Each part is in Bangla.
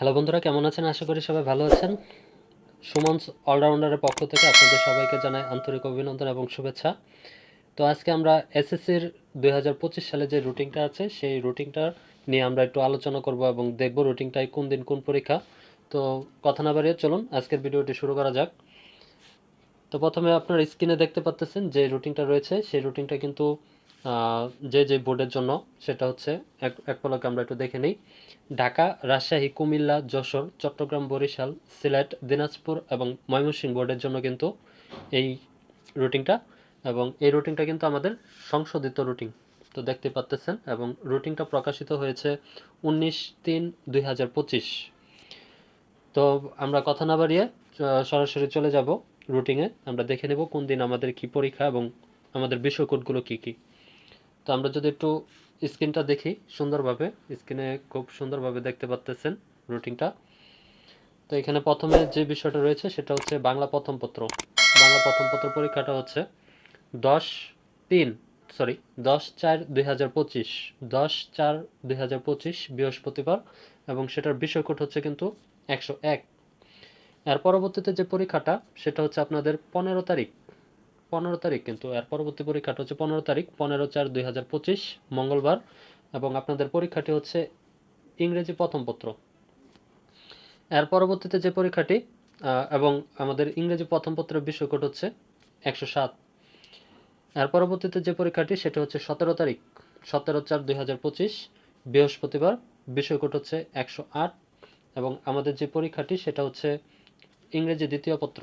হ্যালো বন্ধুরা, কেমন আছেন? আশা করি সবাই ভালো আছেন। সুমনস অলরাউন্ডারের পক্ষ থেকে আপনাদের সবাইকে জানাই আন্তরিক অভিনন্দন এবং শুভেচ্ছা। তো আজকে আমরা এসএসসির দুই সালে যে রুটিনটা আছে, সেই রুটিনটা নিয়ে আমরা একটু আলোচনা করব এবং দেখব রুটিনটায় কোন দিন কোন পরীক্ষা। তো কথা না বাড়িয়ে চলুন, আজকের ভিডিওটি শুরু করা যাক। তো প্রথমে আপনার স্ক্রিনে দেখতে পাচ্তেছেন যে রুটিনটা রয়েছে, সেই রুটিনটা কিন্তু যে যে বোর্ডের জন্য, সেটা হচ্ছে এক এক পলকে আমরা একটু দেখে নিই। ঢাকা, রাজশাহী, কুমিল্লা, যশোর, চট্টগ্রাম, বরিশাল, সিলেট, দিনাজপুর এবং ময়মনসিংহ বোর্ডের জন্য কিন্তু এই রুটিনটা এবং এই রুটিনটা কিন্তু আমাদের সংশোধিত রুটিন। তো দেখতে পাচ্তেছেন এবং রুটিনটা প্রকাশিত হয়েছে উনিশ তিন দুই তো আমরা কথা না বাড়িয়ে সরাসরি চলে যাব রুটিনে। আমরা দেখে নেব কোন দিন আমাদের কি পরীক্ষা এবং আমাদের বিষয় কোডগুলো কি কি। তো আমরা যদি একটু স্ক্রিনটা দেখি সুন্দরভাবে, স্ক্রিনে খুব সুন্দরভাবে দেখতে পাচ্তেছেন রুটিনটা। তো এখানে প্রথমে যে বিষয়টা রয়েছে সেটা হচ্ছে বাংলা প্রথম পত্র। বাংলা প্রথম পত্র পরীক্ষাটা হচ্ছে দশ তিন সরি দশ চার দুই হাজার পঁচিশ। দশ চার দুই হাজার পঁচিশ বৃহস্পতিবার এবং সেটার বিষয় কোড হচ্ছে কিন্তু একশো এক। এর পরবর্তীতে যে পরীক্ষাটা, সেটা হচ্ছে আপনাদের পনেরো তারিখ। পনেরো তারিখ, কিন্তু এর পরবর্তী পরীক্ষাটা হচ্ছে পনেরো তারিখ, পনেরো চার দুই হাজার পঁচিশ, মঙ্গলবার। এবং আপনাদের পরীক্ষাটি হচ্ছে ইংরেজি প্রথম পত্র। এর পরবর্তীতে যে পরীক্ষাটি এবং আমাদের ইংরেজি প্রথম পত্রের কোড হচ্ছে একশো সাত। এর পরবর্তীতে যে পরীক্ষাটি, সেটা হচ্ছে সতেরো তারিখ, সতেরো চার দুই বৃহস্পতিবার। বিষয় কোড হচ্ছে একশো আট। এবং আমাদের যে পরীক্ষাটি, সেটা হচ্ছে ইংরেজি দ্বিতীয় পত্র।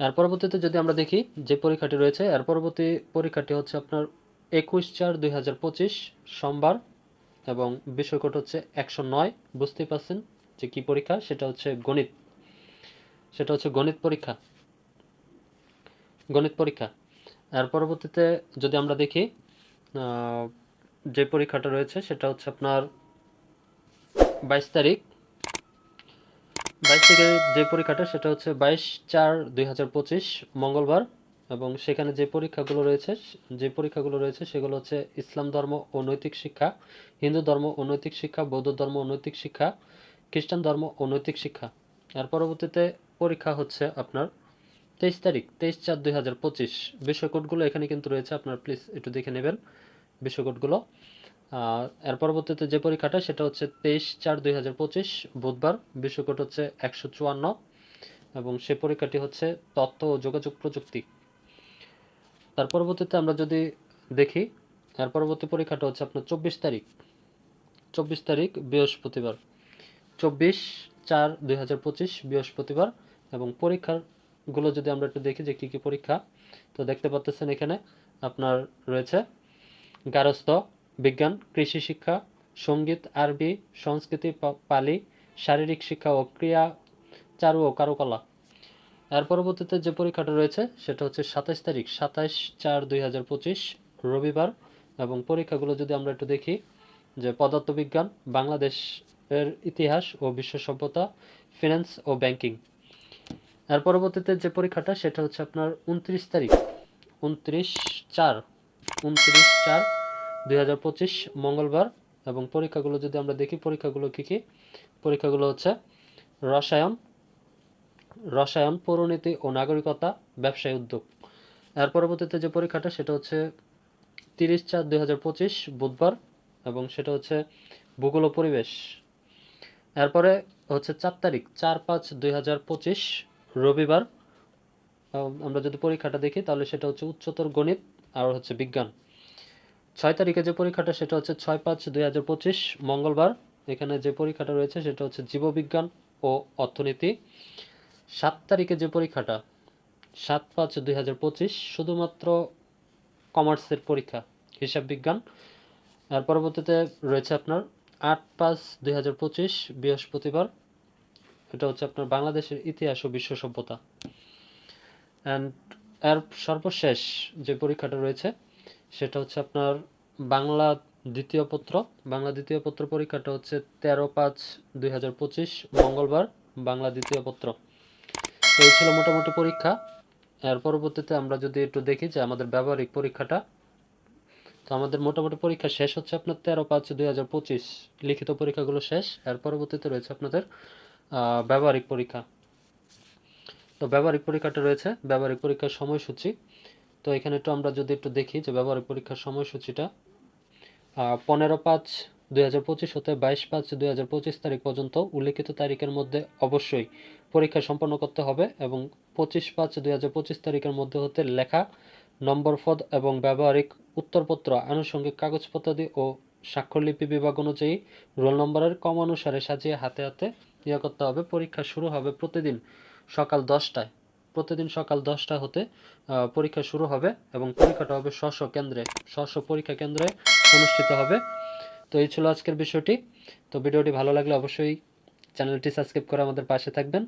এর পরবর্তীতে যদি আমরা দেখি যে পরীক্ষাটি রয়েছে এর পরবর্তী পরীক্ষাটি হচ্ছে আপনার একুশ চার দুই সোমবার এবং বিষয় কোড হচ্ছে একশো নয়, বুঝতেই পারছেন যে কি পরীক্ষা? সেটা হচ্ছে গণিত। সেটা হচ্ছে গণিত পরীক্ষা। গণিত পরীক্ষা। এর পরবর্তীতে যদি আমরা দেখি যে পরীক্ষাটা রয়েছে সেটা হচ্ছে আপনার বাইশ তারিখ বাইশ থেকে যে পরীক্ষাটা, সেটা হচ্ছে বাইশ চার দুই মঙ্গলবার। এবং সেখানে যে পরীক্ষাগুলো রয়েছে, যে পরীক্ষাগুলো রয়েছে, সেগুলো হচ্ছে ইসলাম ধর্ম ও নৈতিক শিক্ষা, হিন্দু ধর্ম ও নৈতিক শিক্ষা, বৌদ্ধ ধর্ম ও নৈতিক শিক্ষা, খ্রিস্টান ধর্ম ও নৈতিক শিক্ষা। আর পরবর্তীতে পরীক্ষা হচ্ছে আপনার তেইশ তারিখ, তেইশ চার দুই হাজার পঁচিশ। বিষয় কোডগুলো এখানে কিন্তু রয়েছে, আপনার প্লিজ একটু দেখে নেবেন আর এর পরবর্তীতে যে পরীক্ষাটা, সেটা হচ্ছে তেইশ চার দুই হাজার পঁচিশ, বুধবার কোড হচ্ছে একশো চুয়ান্ন এবং সে পরীক্ষাটি হচ্ছে তথ্য ও যোগাযোগ প্রযুক্তি। তার পরবর্তীতে আমরা যদি দেখি, এর পরবর্তী পরীক্ষাটা হচ্ছে আপনার চব্বিশ তারিখ। চব্বিশ তারিখ, বৃহস্পতিবার। চব্বিশ চার দুই হাজার পঁচিশ, বৃহস্পতিবার এবং পরীক্ষাগুলো যদি আমরা একটু দেখি যে কী কী পরীক্ষা, তো দেখতে পাচ্ছেন এখানে আপনার রয়েছে গারস্থ বিজ্ঞান, কৃষি শিক্ষা, সংগীত, আরবি, সংস্কৃতি পালি, শারীরিক শিক্ষা ও ক্রিয়া, চারু ও কারুকলা। এর পরবর্তীতে যে পরীক্ষাটা রয়েছে, সেটা হচ্ছে সাতাশ তারিখ সাতাশ চার দুই রবিবার। এবং পরীক্ষাগুলো যদি আমরা একটু দেখি, যে পদার্থবিজ্ঞান, বাংলাদেশের ইতিহাস ও বিশ্ব সভ্যতা ফিনান্স ও ব্যাংকিং। এর পরবর্তীতে যে পরীক্ষাটা, সেটা হচ্ছে আপনার উনত্রিশ তারিখ, উনত্রিশ চার উনত্রিশ চার দুই হাজার পঁচিশ মঙ্গলবার এবং পরীক্ষাগুলো যদি আমরা দেখি পরীক্ষাগুলো কী কী? পরীক্ষাগুলো হচ্ছে রসায়ন রসায়ন পৌরনীতি ও নাগরিকতা ব্যবসায় উদ্যোগ। এর পরবর্তীতে যে পরীক্ষাটা সেটা হচ্ছে তিরিশ চার দুই বুধবার এবং সেটা হচ্ছে ভূগোল ও পরিবেশ। এরপরে হচ্ছে চার তারিখ চার পাঁচ দুই রবিবার। আম, আমরা যদি পরীক্ষাটা দেখি তাহলে সেটা হচ্ছে উচ্চতর গণিত আর হচ্ছে বিজ্ঞান। ছয় তারিখে যে পরীক্ষাটা, সেটা হচ্ছে ছয় পাঁচ দুই হাজার পঁচিশ, মঙ্গলবার। এখানে যে পরীক্ষাটা রয়েছে, সেটা হচ্ছে জীববিজ্ঞান ও অর্থনীতি। সাত তারিখে যে পরীক্ষাটা, সাত পাঁচ দুই হাজার পঁচিশ, শুধুমাত্র কমার্সের পরীক্ষা, হিসাব বিজ্ঞান। আর পরবর্তীতে রয়েছে আপনার আট পাঁচ দুই হাজার পঁচিশ, বৃহস্পতিবার। এটা হচ্ছে আপনার বাংলাদেশের ইতিহাস ও বিশ্ব সভ্যতা। অ্যান্ড এর সর্বশেষ যে পরীক্ষাটা রয়েছে সেটা হচ্ছে আপনার বাংলা দ্বিতীয় পত্র। বাংলা দ্বিতীয় পত্র পরীক্ষাটা হচ্ছে তেরো পাঁচ দুই মঙ্গলবার বাংলা দ্বিতীয় পত্র। এই ছিল মোটামুটি পরীক্ষা। এর পরবর্তীতে আমরা যদি একটু দেখি যে আমাদের ব্যবহারিক পরীক্ষাটা। তো আমাদের মোটামুটি পরীক্ষা শেষ হচ্ছে আপনার তেরো পাঁচ দুই লিখিত পরীক্ষাগুলো শেষ। এর পরবর্তীতে রয়েছে আপনাদের ব্যবহারিক পরীক্ষা। তো ব্যবহারিক পরীক্ষাটা রয়েছে। ব্যবহারিক পরীক্ষার সময়সূচি। তো এখানে একটু আমরা যদি একটু দেখি যে ব্যবহারিক পরীক্ষার সময়সূচিটা পনেরো পাঁচ দুই হতে বাইশ পাঁচ দুই তারিখ পর্যন্ত উল্লেখিত তারিখের মধ্যে অবশ্যই পরীক্ষা সম্পন্ন করতে হবে এবং পঁচিশ পাঁচ দুই তারিখের মধ্যে হতে লেখা, নম্বর পদ এবং ব্যবহারিক উত্তরপত্র, আনুষঙ্গিক কাগজপত্রাদি ও স্বাক্ষরলিপি বিভাগ অনুযায়ী রোল নম্বরের কম অনুসারে সাজিয়ে হাতে হাতে ইয়ে করতে হবে। পরীক্ষা শুরু হবে প্রতিদিন সকাল দশটায়। প্রতিদিন সকাল দশটা হতে পরীক্ষা শুরু হবে এবং পরীক্ষাটা হবে স্ব কেন্দ্রে স্ব পরীক্ষা কেন্দ্রে অনুষ্ঠিত হবে। তো এই ছিল আজকের বিষয়টি। তো ভিডিওটি ভালো লাগলে অবশ্যই চ্যানেলটি সাবস্ক্রাইব করে আমাদের পাশে থাকবেন।